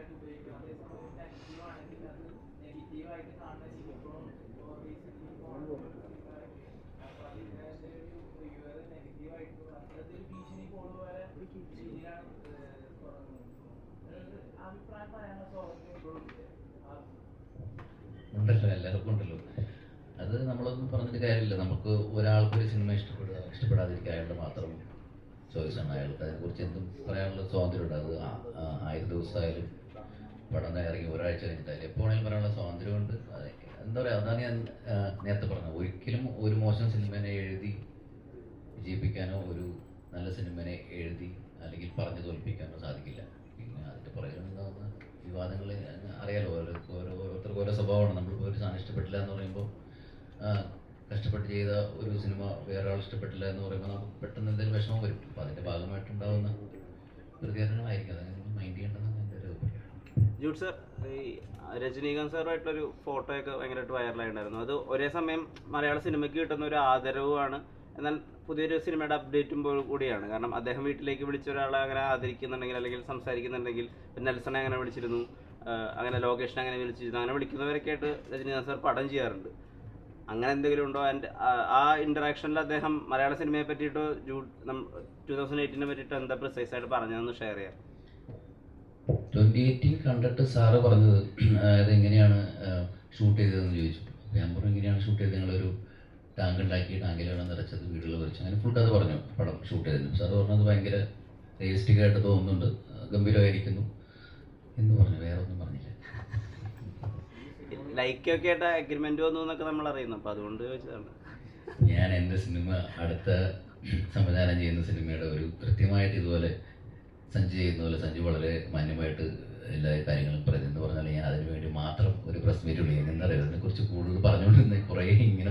കൂടുതലായിട്ട് ഉപയോഗിക്കും. അതേസമയം നെഗറ്റീവ് ആണെങ്കിൽ അത് നെഗറ്റീവായിട്ട് കാണുന്ന ശീലം അപ്പൊ അതിന്റെ ഒരു റിവ്യൂവർ നെഗറ്റീവ് ആയിട്ട് അത്തരത്തിൽ ഭീഷണി കോൾ പോലെ ഏഹ്, തുടങ്ങുന്നത്. അഭിപ്രായം പറയാനുള്ള സ്വാതന്ത്ര്യം എല്ലാവർക്കും ഉണ്ടല്ലോ. അത് നമ്മളൊന്നും പറഞ്ഞിട്ട് കാര്യമില്ല. നമുക്ക് ഒരാൾക്ക് ഒരു സിനിമ ഇഷ്ടപ്പെടുക ഇഷ്ടപ്പെടാതിരിക്കുക അയാളുടെ മാത്രം ചോയ്സാണ് അയാൾക്ക് അതിനെക്കുറിച്ച് എന്തും പറയാനുള്ള സ്വാതന്ത്ര്യമുണ്ട്. അത് ആ- ആ- ആയിരം ദിവസമായാലും പടം ഇറങ്ങി ഒരാഴ്ച കഴിഞ്ഞിട്ടായാലും എപ്പോൾ വേണമെങ്കിലും പറയാനുള്ള സ്വാതന്ത്ര്യമുണ്ട്. എന്താ പറയുക അതാണ് ഞാൻ നേരത്തെ പറഞ്ഞത്. ഒരിക്കലും ഒരു മോശം സിനിമനെ എഴുതി വിജയിപ്പിക്കാനോ ഒരു നല്ല സിനിമനെ എഴുതി അല്ലെങ്കിൽ പറഞ്ഞു തോൽപ്പിക്കാനോ സാധിക്കില്ല. പിന്നെ അതിന്റെ പുറകിലുണ്ടാകുന്ന വിവാദങ്ങൾ അറിയാലോ ഓരോ ഓരോ ഓരോരുത്തർക്കും ഓരോ സ്വഭാവമാണ്. നമ്മളിപ്പോൾ ഒരു സാധനം ഇഷ്ടപ്പെട്ടില്ല എന്ന് പറയുമ്പോൾ കഷ്ടപ്പെട്ട് ചെയ്ത ഒരു സിനിമ വേറെ ആൾ ഇഷ്ടപ്പെട്ടില്ല എന്ന് പറയുമ്പോൾ നമുക്ക് പെട്ടെന്ന് എന്തെങ്കിലും വിഷമം വരും. അപ്പോൾ അതിന്റെ ഭാഗമായിട്ടുണ്ടാകുന്ന പ്രതികരണങ്ങളായിരിക്കും അതങ്ങനെ മൈൻഡ് ചെയ്യേണ്ടതെന്ന് എന്റെ ഒരു അഭിപ്രായം ജൂഡ് സർ ഈ രജനീകാന്ത് സാറുമായിട്ടുള്ളൊരു ഫോട്ടോയൊക്കെ ഭയങ്കരമായിട്ട് വൈറലായിട്ടുണ്ടായിരുന്നു. അത് ഒരേ സമയം മലയാള സിനിമയ്ക്ക് കിട്ടുന്ന ഒരു ആദരവുമാണ്. എന്നാൽ പുതിയൊരു സിനിമയുടെ അപ്ഡേറ്റും കൂടിയാണ്. കാരണം അദ്ദേഹം വീട്ടിലേക്ക് വിളിച്ച ഒരാളെ അങ്ങനെ ആദരിക്കുന്നുണ്ടെങ്കിൽ അല്ലെങ്കിൽ സംസാരിക്കുന്നുണ്ടെങ്കിൽ നെൽസണെ അങ്ങനെ വിളിച്ചിരുന്നു അങ്ങനെ ലോകേഷിനെ അങ്ങനെ വിളിച്ചിരുന്നു അങ്ങനെ വിളിക്കുന്നവരൊക്കെ ആയിട്ട് രജനീകാന്ത് സാർ പടം ചെയ്യാറുണ്ട്. അങ്ങനെ എന്തെങ്കിലും ഉണ്ടോ? ആൻഡ് ആ ഇന്ററാക്ഷനിൽ അദ്ദേഹം മലയാള സിനിമയെ പറ്റിയിട്ട് ജൂഡ് ടൂ തൗസൻഡ് എയ്റ്റീനെ പറ്റിയിട്ടോ എന്താ പ്രിസൈസ് ആയിട്ട് പറഞ്ഞതെന്ന് ഷെയർ ചെയ്യാം. ട്വന്റി എയ്റ്റീൻ കണ്ടിട്ട് സാറ് പറഞ്ഞത് അതായത് എങ്ങനെയാണ് ഷൂട്ട് ചെയ്തതെന്ന് ചോദിച്ചു ഞാൻ പറഞ്ഞു ഇങ്ങനെയാണ് ഷൂട്ട് ചെയ്തത്? ഞങ്ങളൊരു ടാങ്ക് ഉണ്ടാക്കി ടാങ്കിലാണ് നിറച്ചത് വീടുകൾ വരച്ചു അങ്ങനെ ഫുൾ കഥ പറഞ്ഞു പടം ഷൂട്ട് ചെയ്തിരുന്നു സാറ് പറഞ്ഞത് ഭയങ്കര റിയലിസ്റ്റിക് ആയിട്ട് തോന്നുന്നുണ്ട് ഗംഭീരമായിരിക്കുന്നു എന്ന് പറഞ്ഞു വേറെ ഒന്നും പറഞ്ഞില്ല. ലൈക്കൊക്കെ ആയിട്ട് അഗ്രിമെന്റ് വന്നു എന്നൊക്കെ നമ്മൾ അറിയുന്നു അപ്പൊ അതുകൊണ്ട് ചോദിച്ചതാണ്. ഞാൻ എന്റെ സിനിമ അടുത്ത സംവിധാനം ചെയ്യുന്ന സിനിമയുടെ ഒരു കൃത്യമായിട്ട് ഇതുപോലെ സഞ്ജു ചെയ്യുന്ന പോലെ സഞ്ജു വളരെ മാന്യമായിട്ട് എല്ലാ കാര്യങ്ങളും പറയുന്നത് പറഞ്ഞാൽ ഞാൻ അതിനു വേണ്ടി മാത്രം ഒരു പ്രസ് മീറ്റ് വിളിക്കുന്നത് അതിനെക്കുറിച്ച് കൂടുതൽ പറഞ്ഞുകൊണ്ടിരുന്ന കുറേ ഇങ്ങനെ